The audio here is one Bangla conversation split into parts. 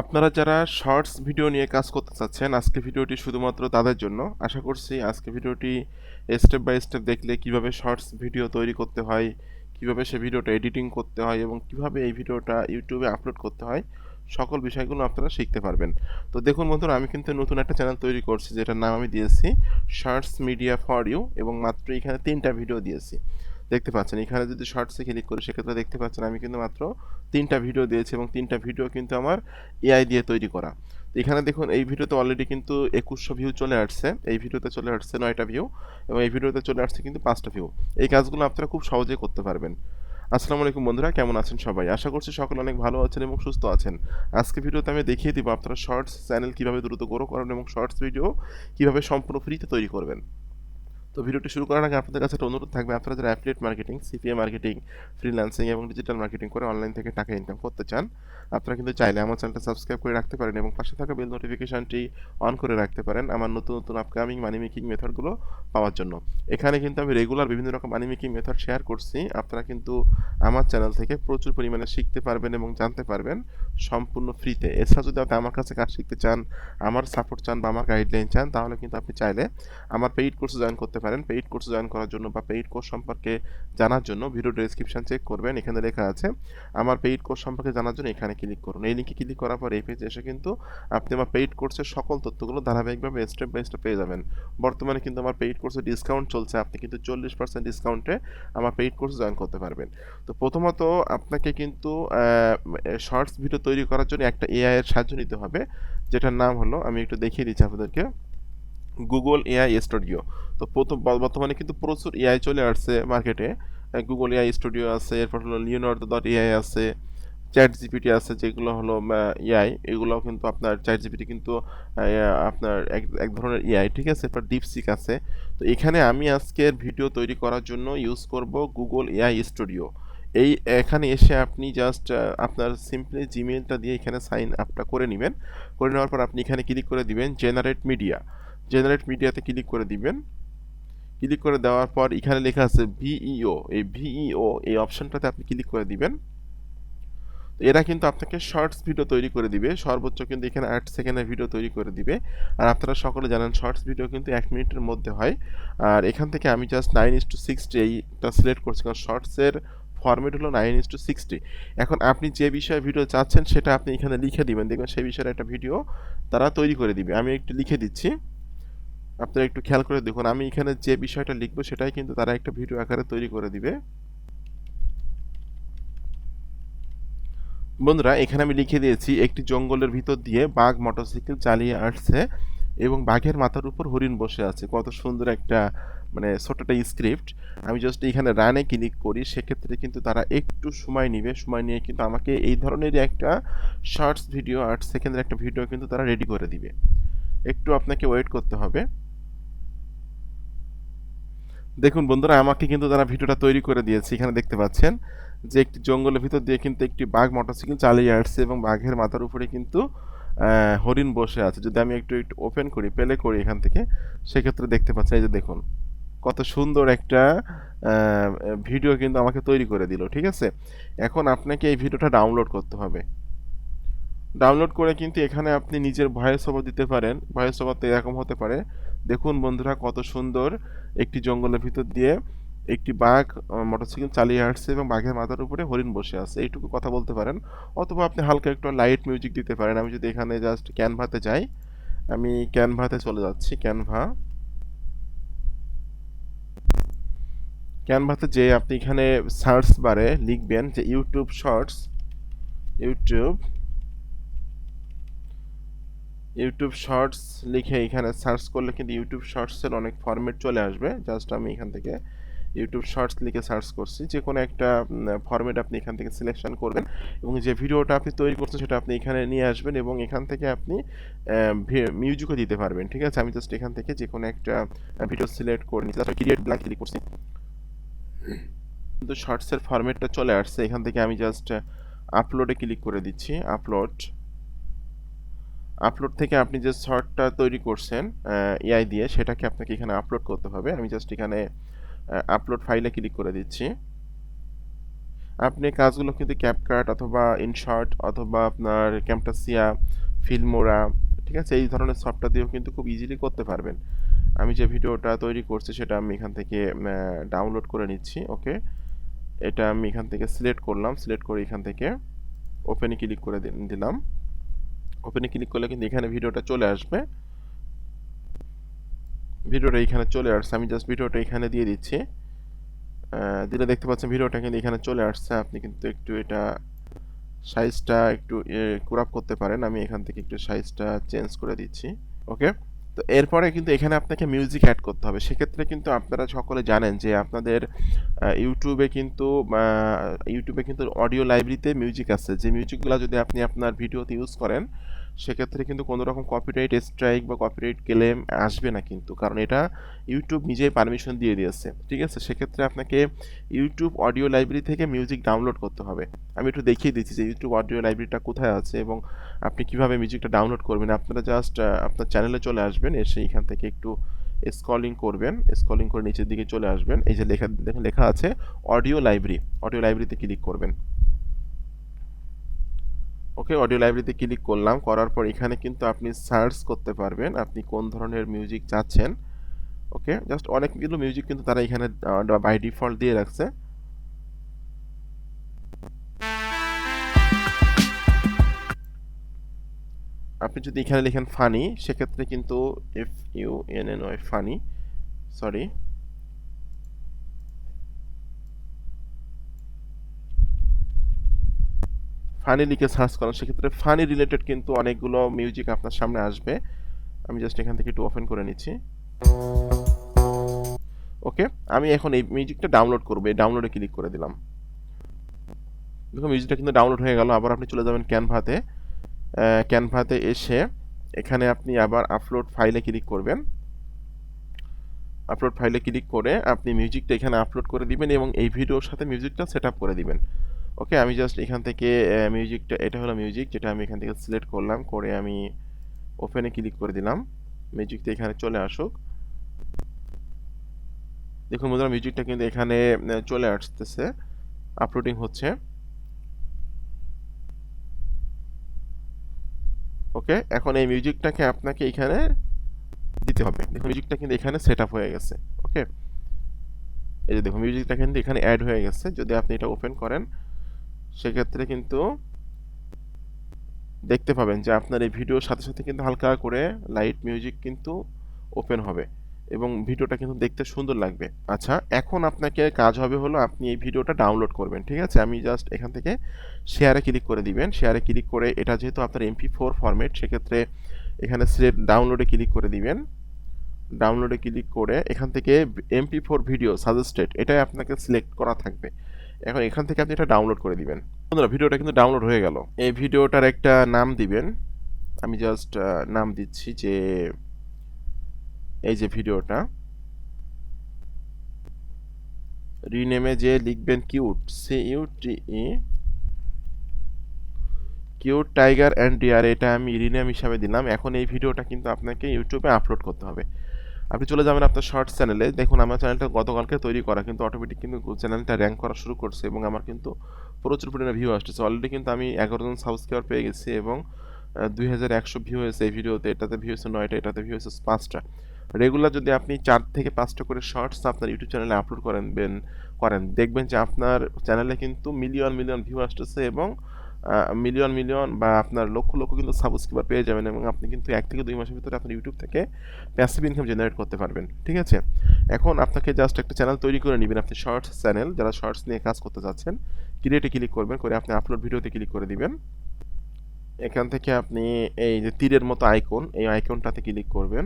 আপনারা যারা শর্টস ভিডিও নিয়ে কাজ করতে চাচ্ছেন, আজকে ভিডিওটি শুধুমাত্র তাদের জন্য। আশা করছি আজকে ভিডিওটি স্টেপ বাই স্টেপ দেখলে কীভাবে শর্টস ভিডিও তৈরি করতে হয়, কীভাবে সে ভিডিওটা এডিটিং করতে হয় এবং কীভাবে এই ভিডিওটা ইউটিউবে আপলোড করতে হয়, সকল বিষয়গুলো আপনারা শিখতে পারবেন। তো দেখুন বন্ধুরা, আমি কিন্তু নতুন একটা চ্যানেল তৈরি করছি, যেটার নাম আমি দিয়েছি শর্টস মিডিয়া ফর ইউ এবং মাত্র এখানে তিনটা ভিডিও দিয়েছি। দেখতে পাচ্ছেন। এখানে যদি শর্টসে ক্লিক করি, সেক্ষেত্রে দেখতে পাচ্ছেন আমি কিন্তু মাত্র তিনটা ভিডিও দিয়েছি এবং তিনটা ভিডিও কিন্তু আমার এআই দিয়ে তৈরি করা। এখানে দেখুন, এই ভিডিওতে অলরেডি কিন্তু একুশশো ভিউ চলে আসছে। এই ভিডিওতে চলে আসছে নয়টা ভিউ এবং এই ভিডিওতে চলে আসছে কিন্তু পাঁচটা ভিউ এই কাজগুলো আপনারা খুব সহজেই করতে পারবেন। আসসালামু আলাইকুম বন্ধুরা, কেমন আছেন সবাই? আশা করছি সকলে অনেক ভালো আছেন এবং সুস্থ আছেন। আজকে ভিডিওতে আমি দেখিয়ে দিব আপনারা শর্টস চ্যানেল কীভাবে দ্রুত গ্রো করেন এবং শর্টস ভিডিও কীভাবে সম্পূর্ণ ফ্রিতে তৈরি করবেন। তো ভিডিওটি শুরু করার আগে আপনাদের কাছে একটা অনুরোধ থাকবে, আপনারা যারা affiliate marketing CPA marketing freelancing এবং ডিজিটাল মার্কেটিং করে অনলাইন থেকে টাকা ইনকাম করতে চান, আপনারা কিন্তু চাইলে আমার চ্যানেলটা সাবস্ক্রাইব করে রাখতে পারেন এবং পাশে থাকা বেল নোটিফিকেশনটি অন করে রাখতে পারেন আমার নতুন নতুন আপকামিং মানি মেকিং মেথডগুলো পাওয়ার জন্য। এখানে কিন্তু আমি রেগুলার বিভিন্ন রকম মানি মেকিং মেথড শেয়ার করছি, আপনারা কিন্তু আমার চ্যানেল থেকে প্রচুর পরিমাণে শিখতে পারবেন এবং জানতে পারবেন সম্পূর্ণ ফ্রিতে এছাড়া যদি আপনি আমার কাছে কাজ শিখতে চান, আমার সাপোর্ট চান বা আমার গাইডলাইন চান, তাহলে কিন্তু আপনি চাইলে আমার পেইড কোর্সে জয়েন করতে পারেন পেইড কোর্সে জয়েন করার জন্য বা পেইড কোর্স সম্পর্কে জানার জন্য। ভিডিও ডেসক্রিপশন চেক করবেন, এখানে লেখা আছে। আমার পেইড কোর্স সম্পর্কে জানার জন্য এখানে ক্লিক করুন। এই লিঙ্কে ক্লিক করার পর এই পেজে এসে কিন্তু আপনি আমার পেইড কোর্সের সকল তথ্যগুলো ধারাবাহিকভাবে স্টেপ বাই স্টেপ পেয়ে যাবেন। বর্তমানে কিন্তু আমার পেইড কোর্সে ডিসকাউন্ট চলছে, আপনি কিন্তু চল্লিশ পার্সেন্ট ডিসকাউন্টে আমার পেইড কোর্সে জয়েন করতে পারবেন। তো প্রথমত আপনাকে কিন্তু শর্টস ভিডিও তৈরি করার জন্য একটা এআই এর সাহায্য নিতে হবে, যেটার নাম হলো, আমি একটু দেখিয়ে দিচ্ছি আপনাদেরকে। গুগল এআই স্টুডিও তো প্রথম বর্তমানে কিন্তু প্রচুর এআই চলে আসছে মার্কেটে গুগল এআই স্টুডিও আছে, এরপর হলো লিওনার্দো ডট এআই আছে চ্যাট জিপিটি আছে, যেগুলো হলো এআই এগুলো কিন্তু আপনার চ্যাট জিপিটি কিন্তু আপনার এক এক ধরনের এআই ঠিক আছে? এরপর ডিপসিক আছে। তো এখানে আমি আজকের ভিডিও তৈরি করার জন্য ইউজ করব গুগল এআই স্টুডিও এই, এখানে এসে আপনি জাস্ট আপনার সিম্পলি জিমেলটা দিয়ে এখানে সাইন আপটা করে নেবেন। করে নেওয়ার পর আপনি এখানে ক্লিক করে দিবেন জেনারেট মিডিয়া জেনারেট মিডিয়াতে ক্লিক করে দিবেন। ক্লিক করে দেওয়ার পর এখানে লেখা আছে ভিইও এই ভিইও এই অপশনটাতে আপনি ক্লিক করে দিবেন। এরা কিন্তু আপনাকে শর্টস ভিডিও তৈরি করে দিবে। সর্বোচ্চ কিন্তু এখানে আট সেকেন্ডের ভিডিও তৈরি করে দিবে। আর আপনারা সকলে জানেন শর্টস ভিডিও কিন্তু এক মিনিটের মধ্যে হয়। আর এখান থেকে আমি just nine is to sixty এইটা সিলেক্ট করছি। কারণ শর্টসের ফর্মেট হলো নাইন ইস টু সিক্সটি এখন আপনি যে বিষয়ে ভিডিও চাচ্ছেন, সেটা আপনি এখানে লিখে দিবেন। দেখবেন সেই বিষয়ে একটা ভিডিও তারা তৈরি করে দিবে। আমি একটু লিখে দিচ্ছি। আপনারা একটু খেয়াল করে দেখুন, আমি এখানে যে বিষয়টা লিখব সেটাই কিন্তু তারা একটা ভিডিও আকারে তৈরি করে দিবে। বন্ধুরা, এখানে আমি লিখে দিয়েছি, একটি জঙ্গলের ভিতর দিয়ে বাঘ মোটরসাইকেল চালিয়ে আসছে এবং বাঘের মাথার উপর হরিণ বসে আছে। কত সুন্দর একটা মানে ছোট একটা স্ক্রিপ্ট আমি জাস্ট এখানে রানে ক্লিক করি, সেক্ষেত্রে কিন্তু তারা একটু সময় নিবে। সময় নিয়ে কিন্তু আমাকে এই ধরনের একটা শর্টস ভিডিও আট সেকেন্ডের একটা ভিডিও কিন্তু তারা রেডি করে দিবে। একটু আপনাকে ওয়েট করতে হবে। দেখুন বন্ধুরা, আমাকে কিন্তু তারা ভিডিওটা তৈরি করে দিয়েছে। এখানে দেখতে পাচ্ছেন যে একটি জঙ্গলের ভিতর দিয়ে কিন্তু একটি বাঘ মোটরসাইকেল চালিয়ে আসছে এবং বাঘের মাথার উপরে কিন্তু হরিণ বসে আছে। যদি আমি একটু একটু ওপেন করি প্লে করি এখান থেকে, সেক্ষেত্রে দেখতে পাচ্ছেন এই যে দেখুন, কত সুন্দর একটা ভিডিও কিন্তু আমাকে তৈরি করে দিল, ঠিক আছে? এখন আপনাকে এই ভিডিওটা ডাউনলোড করতে হবে। ডাউনলোড করে কিন্তু এখানে আপনি নিজের ভয়েস ওভার দিতে পারেন। ভয়েস ওভার তো এরকম হতে পারে দেখুন বন্ধুরা, কত সুন্দর একটি জঙ্গলের ভিতর দিয়ে একটি বাঘ মোটরসাইকেল চালিয়ে আসছে এবং বাঘের মাথার উপরে হরিণ বসে আছে। এইটুকু কথা বলতে পারেন। অথবা আপনি হালকা একটু লাইট মিউজিক দিতে পারেন। আমি যদি এখানে জাস্ট ক্যানভাতে যাই, আমি ক্যানভাতে চলে যাচ্ছি। ক্যানভা ক্যানভাতে যে আপনি এখানে সার্চ বারে লিখবেন যে YouTube shorts YouTube YouTube shorts লিখে এখানে সার্চ করলে কিন্তু ইউটিউব শর্টসের অনেক ফরম্যাট চলে আসবে। জাস্ট আমি এখান থেকে ইউটিউব শর্টস লিখে সার্চ করছি। যে কোনো একটা ফরম্যাট আপনি এখান থেকে সিলেকশন করবেন এবং যে ভিডিওটা আপনি তৈরি করছেন সেটা আপনি এখানে নিয়ে আসবেন এবং এখান থেকে আপনি মিউজিকও দিতে পারবেন। ঠিক আছে? আমি জাস্ট এখান থেকে যে কোনো একটা ভিডিও সিলেক্ট করে নিচ্ছি। ক্রিয়েট ব্ল্যাঙ্ক ক্লিক করছি। কিন্তু শর্টসের ফরম্যাটটা চলে আসছে। এখান থেকে আমি জাস্ট আপলোডে ক্লিক করে দিচ্ছি। আপলোড আপলোড থেকে আপনি যে শর্টটা তৈরি করছেন এআই দিয়ে, সেটাকে আপনাকে এখানে আপলোড করতে হবে। আমি জাস্ট এখানে আপলোড ফাইলে ক্লিক করে দিচ্ছি। আপনি কাজগুলো কিন্তু ক্যাপকাট অথবা ইনশর্ট অথবা আপনার ক্যাম্পটাসিয়া ফিল্মোরা ঠিক আছে? এই ধরনের সফটওয়্যার দিয়েও কিন্তু খুব ইজিলি করতে পারবেন। আমি যে ভিডিওটা তৈরি করছি, সেটা আমি এখান থেকে ডাউনলোড করে নিচ্ছি, ওকে? এটা আমি এখান থেকে সিলেক্ট করলাম। সিলেক্ট করে এখান থেকে ওপেনে ক্লিক করে দিলাম। ওপেনে ক্লিক করলে কিন্তু এখানে ভিডিওটা চলে আসবে। ভিডিওটা এখানে চলে আসছে। আমি জাস্ট ভিডিওটা এখানে দিয়ে দিচ্ছি। দিলে দেখতে পাচ্ছেন ভিডিওটা কিন্তু এখানে চলে আসছে। আপনি কিন্তু একটু এটা সাইজটা একটু কুরাপ করতে পারেন। আমি এখান থেকে একটু সাইজটা চেঞ্জ করে দিচ্ছি। ওকে তো এরপরে কিন্তু এখানে আপনাকে মিউজিক অ্যাড করতে হবে। সেক্ষেত্রে কিন্তু আপনারা সকলে জানেন যে আপনাদের ইউটিউবে কিন্তু ইউটিউবে কিন্তু অডিও লাইব্রেরিতে মিউজিক আছে। যে মিউজিকগুলো যদি আপনি আপনার ভিডিওতে ইউজ করেন সেক্ষেত্রে কিন্তু কোনো রকম কপিরাইট স্ট্রাইক বা কপিরাইট ক্লেম আসবে না কিন্তু। কারণ এটা ইউটিউব নিজেই পারমিশন দিয়ে দিয়েছে, ঠিক আছে? সেক্ষেত্রে আপনাকে ইউটিউব অডিও লাইব্রেরি থেকে মিউজিক ডাউনলোড করতে হবে। আমি একটু দেখিয়ে দিচ্ছি যে ইউটিউব অডিও লাইব্রেরিটা কোথায় আছে এবং আপনি কীভাবে মিউজিকটা ডাউনলোড করবেন। আপনারা জাস্ট আপনার চ্যানেলে চলে আসবেন, এসে এখান থেকে একটু স্কলিং করবেন স্কলিং করে নিচের দিকে চলে আসবেন। এই যে লেখা, দেখুন লেখা আছে অডিও লাইব্রেরি অডিও লাইব্রেরিতে ক্লিক করবেন। ওকে অডিও লাইব্রেরিতে ক্লিক করলাম। করার পর এখানে কিন্তু আপনি সার্চ করতে পারবেন, আপনি কোন ধরনের মিউজিক চাচ্ছেন। ওকে জাস্ট অনেকগুলো মিউজিক কিন্তু তারা এখানে বাই ডিফল্ট দিয়ে রাখছে। আপনি যদি এখানে লেখেন ফানি সেক্ষেত্রে কিন্তু F U N N Y funny sorry funny লিখে সার্চ করেন, সেক্ষেত্রে ফানি রিলেটেড কিন্তু অনেকগুলো মিউজিক আপনার সামনে আসবে। আমি জাস্ট এখান থেকে একটু ওপেন করে নিচ্ছি। ওকে আমি এখন এই মিউজিকটা ডাউনলোড করব। এই ডাউনলোডে ক্লিক করে দিলাম। দেখুন মিউজিকটা কিন্তু ডাউনলোড হয়ে গেল। আবার আপনি চলে যাবেন ক্যানভাতে ক্যানভাতে এসে এখানে আপনি আবার আপলোড ফাইলে ক্লিক করবেন। আপলোড ফাইলে ক্লিক করে আপনি মিউজিকটা এখানে আপলোড করে দিবেন এবং এই ভিডিওর সাথে মিউজিকটা সেট করে দিবেন। ওকে আমি জাস্ট এখান থেকে মিউজিকটা এটা হলো মিউজিক যেটা আমি এখান থেকে সিলেক্ট করলাম, করে আমি ওপেনে ক্লিক করে দিলাম। মিউজিকটা এখানে চলে আসুক। দেখুন বন্ধুরা মিউজিকটা কিন্তু এখানে চলে আসতেছে। আপলোডিং হচ্ছে। ওকে এখন এই মিউজিকটাকে আপনাকে এখানে দিতে হবে। দেখুন মিউজিকটা কিন্তু এখানে সেট আপ হয়ে গেছে। ওকে এই যে দেখুন মিউজিকটা কিন্তু এখানে অ্যাড হয়ে গেছে। যদি আপনি এটা ওপেন করেন সেক্ষেত্রে কিন্তু দেখতে পাবেন যে আপনার এই ভিডিওর সাথে সাথে কিন্তু হালকা করে লাইট মিউজিক কিন্তু ওপেন হবে এবং ভিডিওটা কিন্তু দেখতে সুন্দর লাগবে। আচ্ছা এখন আপনাকে কাজ হবে হলো আপনি এই ভিডিওটা ডাউনলোড করবেন, ঠিক আছে? আমি জাস্ট এখান থেকে শেয়ারে ক্লিক করে দিবেন। শেয়ারে ক্লিক করে এটা যেহেতু আপনার এমপি ফোর ফরম্যাট সেক্ষেত্রে এখানে সিলেক্ট ডাউনলোডে ক্লিক করে দিবেন। ডাউনলোডে ক্লিক করে এখান থেকে এমপি ফোর ভিডিও সাজেস্টেড এটাই আপনাকে সিলেক্ট করা থাকবে। এখন এখান থেকে আপনি এটা ডাউনলোড করে দিবেন। বন্ধুরা, ভিডিওটা কিন্তু ডাউনলোড হয়ে গেল। এই ভিডিওটার একটা নাম দিবেন। আমি জাস্ট নাম দিচ্ছি যে, এই যে ভিডিওটা। রিনেমে যে লিখবেন cute C U T E cute tiger and deer এটা আমি রিনেম হিসাবে দিলাম। এখন এই ভিডিওটা কিন্তু আপনাকে ইউটিউবে আপলোড করতে হবে। আপনি চলে যাবেন আপনার শর্টস চ্যানেলে দেখুন, আমার চ্যানেলটা গতকালকে তৈরি করা, কিন্তু অটোমেটিক কিন্তু চ্যানেলটা র্যাঙ্ক করা শুরু করছে এবং আমার কিন্তু প্রচুর পরিমাণে ভিউ আসতেছে অলরেডি কিন্তু আমি এগারো জন সাবস্ক্রাইবার পেয়ে গেছি এবং দুই হাজার একশো ভিউ হয়েছে এই ভিডিওতে এটাতে ভিউ হয়েছে নয়টা, এটাতে ভিউ হয়েছে পাঁচটা। রেগুলার যদি আপনি চার থেকে পাঁচটা করে শর্টস আপনার ইউটিউব চ্যানেলে আপলোড করেন করেন, দেখবেন যে আপনার চ্যানেলে কিন্তু মিলিয়ন মিলিয়ন ভিউ আসতেছে এবং মিলিয়ন মিলিয়ন বা আপনার লক্ষ লক্ষ কিন্তু সাবস্ক্রাইবার পেয়ে যাবেন এবং আপনি কিন্তু এক থেকে দুই মাসের ভিতরে আপনার ইউটিউব থেকে প্যাসিভ ইনকাম জেনারেট করতে পারবেন, ঠিক আছে? এখন আপনাকে জাস্ট একটা চ্যানেল তৈরি করে নেবেন, আপনি শর্টস চ্যানেল যারা শর্টস নিয়ে কাজ করতে চাচ্ছেন ক্রিয়েটে ক্লিক করবেন, করে আপনি আপলোড ভিডিওতে ক্লিক করে দিবেন। এখান থেকে আপনি এই যে তীরের মতো আইকন এই আইকনটাতে ক্লিক করবেন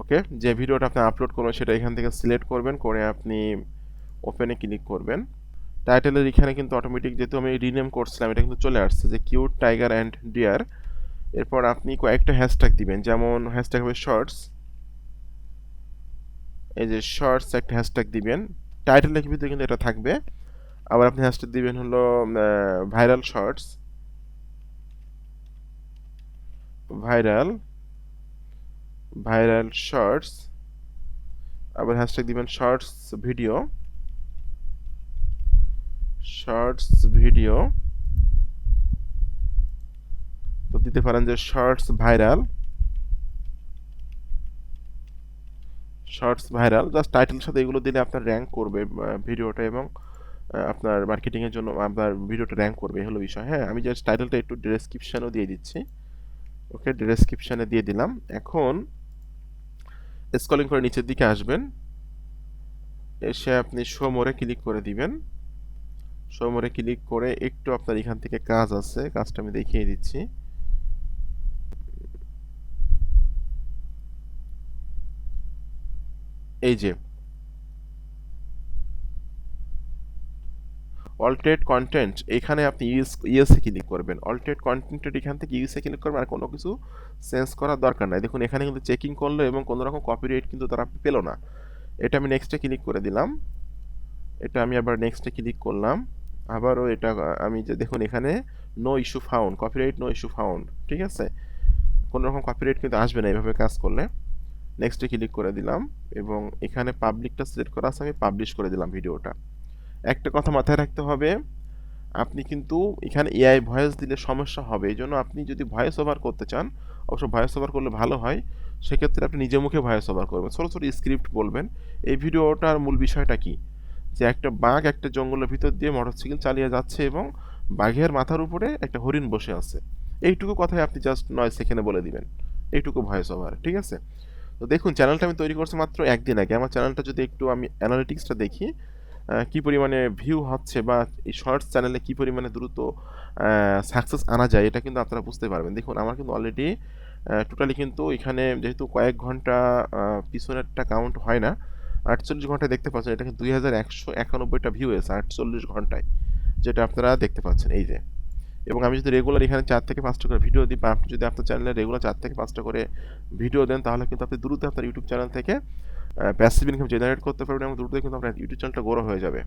ওকে যে ভিডিওটা আপনি আপলোড করবেন, সেটা এখান থেকে সিলেক্ট করবেন, করে আপনি ওপেনে ক্লিক করবেন। টাইটেলের এখানে কিন্তু অটোমেটিক যেহেতু আমি রিনেম করছিলাম, এটা কিন্তু চলে আসছে যে কিউট টাইগার অ্যান্ড ডিয়ার এরপর আপনি কয়েকটা হ্যাশট্যাগ দিবেন, যেমন হ্যাশট্যাগ হবে শর্টস এই যে শর্টস একটা হ্যাশট্যাগ দিবেন। টাইটেলের ভিতরে কিন্তু এটা থাকবে। আবার আপনি হ্যাশট্যাগ দিবেন হলো viral shorts viral viral shorts আবার হ্যাশট্যাগ দিবেন শর্টস ভিডিও শর্টস ভিডিও তো দিতে পারেন যে shorts viral shorts viral just টাইটেলের সাথে এগুলো দিলে আপনার র্যাঙ্ক করবে ভিডিওটা এবং আপনার মার্কেটিংয়ের জন্য আপনার ভিডিওটা র্যাঙ্ক করবে হলো বিষয়। হ্যাঁ আমি জাস্ট টাইটেলটা একটু ডেসক্রিপশনও দিয়ে দিচ্ছি। ওকে ডেসক্রিপশনে দিয়ে দিলাম। এখন স্কলিং করে নিচের দিকে আসবেন। এসে আপনি শো মোরে ক্লিক করে দিবেন। শো ক্লিক করে একটু আপনার এখান থেকে কাজ আছে, কাজটা আমি দেখিয়ে দিচ্ছি। এই যে। অল্টারেট কন্টেন্ট এখানে আপনি ইউএস ইউএসএ ক্লিক করবেন। অল্টারেট কন্টেন্টের এখান থেকে ইউএসএ ক্লিক করবেন আর কোনো কিছু চেঞ্জ করার দরকার নাই। দেখুন, এখানে কিন্তু চেকিং করল এবং কোনো রকম কপিরাইট কিন্তু তারা পেল না। এটা আমি নেক্সটে ক্লিক করে দিলাম। এটা আমি আবার নেক্সটে ক্লিক করলাম। আবারও এটা, আমি যে দেখুন এখানে no issue found copyright no issue found ঠিক আছে? কোনো রকম কপিরাইট কিন্তু আসবে না এইভাবে কাজ করলে। নেক্সটে ক্লিক করে দিলাম এবং এখানে পাবলিকটা সিলেক্ট করা আছে, আমি পাবলিশ করে দিলাম ভিডিওটা একটা কথা মাথায় রাখতে হবে, আপনি কিন্তু এখানে এআই ভয়েস দিলে সমস্যা হবে এই জন্য আপনি যদি ভয়েস ওভার করতে চান, অবশ্য ভয়েস ওভার করলে ভালো হয়, সেক্ষেত্রে আপনি নিজে মুখে ভয়েস ওভার করবেন। ছোটো ছোটো স্ক্রিপ্ট বলবেন, এই ভিডিওটার মূল বিষয়টা কি? যে একটা বাঘ একটা জঙ্গলের ভিতর দিয়ে মোটরসাইকেল চালিয়ে যাচ্ছে এবং বাঘের মাথার উপরে একটা হরিণ বসে আছে। এইটুকু কথাই আপনি জাস্ট নয় সেখানে বলে দিবেন। এইটুকু ভয়েস ওভার, ঠিক আছে? তো দেখুন চ্যানেলটা আমি তৈরি করছি মাত্র একদিন আগে। আমার চ্যানেলটা যদি একটু আমি অ্যানালিটিক্সটা দেখি কি পরিমাণে ভিউ হচ্ছে বা এই শর্টস চ্যানেলে কি পরিমাণে দ্রুত সাকসেস আনা যায়, এটা কিন্তু আপনারা বুঝতে পারবেন। দেখুন, আমার কিন্তু অলরেডি টোটালি কিন্তু এখানে যেহেতু কয়েক ঘণ্টা পিছনেরটা কাউন্ট হয় না আটচল্লিশ ঘন্টায় দেখতে পাচ্ছেন, এটা দুই হাজার একশো একানব্বইটা ভিউ এসে আটচল্লিশ ঘন্টায়, যেটা আপনারা দেখতে পাচ্ছেন, এই যে। এবং আমি যদি রেগুলার এখানে চার থেকে পাঁচটা করে ভিডিও দিই, বা আপনি যদি আপনার চ্যানেলে রেগুলার চার থেকে পাঁচটা করে ভিডিও দেন, তাহলে কিন্তু আপনি দ্রুত আপনার ইউটিউব চ্যানেল থেকে প্যাসিভ ইনকাম জেনারেট করতে পারবেন এবং দ্রুত কিন্তু আপনার ইউটিউব চ্যানেলটা গ্রো হয়ে যাবে।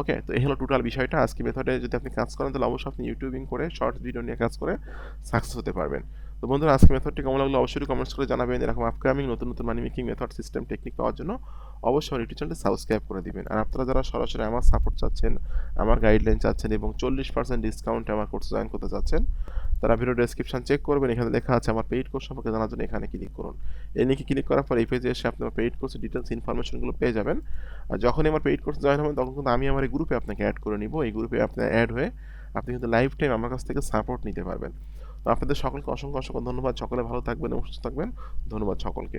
ওকে তো এই হলো টোটাল বিষয়টা। আজকে মেথডে যদি আপনি কাজ করেন, তাহলে অবশ্যই আপনি ইউটিউবিং করে শর্ট ভিডিও নিয়ে কাজ করে সাকসেস হতে পারবেন। তো বন্ধুরা, আজকে মেথডটি কেমন লাগল অবশ্যই কমেন্টস করে জানাবেন। এরকম আপকামিং নতুন নতুন money making method system technique পাওয়ার জন্য অবশ্যই ইউটিউব চ্যানেলটি সাবস্ক্রাইব করে দিবেন। আর আপনারা যারা সরাসরি আমার সাপোর্ট চাচ্ছেন, আমার গাইডলাইন চাচ্ছেন এবং চল্লিশ পার্সেন্ট ডিসকাউন্টে আমার কোর্স জয়েন করতে চাচ্ছেন, তারা ভিডিও ডেসক্রিপশন চেক করবেন। এখানে লেখা আছে আমার পেইড কোর্স সম্পর্কে জানার জন্য এখানে ক্লিক করুন। এই লিঙ্কে ক্লিক করার পর এই পেজে এসে আপনি আমার পেইড কোর্সের ডিটেলস ইনফরমেশনগুলো পেয়ে যাবেন। আর যখনই আমার পেইড কোর্স জয়েন হবেন তখন কিন্তু আমি আমার এই গ্রুপে আপনাকে অ্যাড করে নিব। এই গ্রুপে আপনি অ্যাড হয়ে আপনি কিন্তু লাইফ টাইম আমার কাছ থেকে সাপোর্ট নিতে পারবেন। আপনাদের সকলকে অসংখ্য অসংখ্য ধন্যবাদ। সকলে ভালো থাকবেন এবং সুস্থ থাকবেন। ধন্যবাদ সকলকে।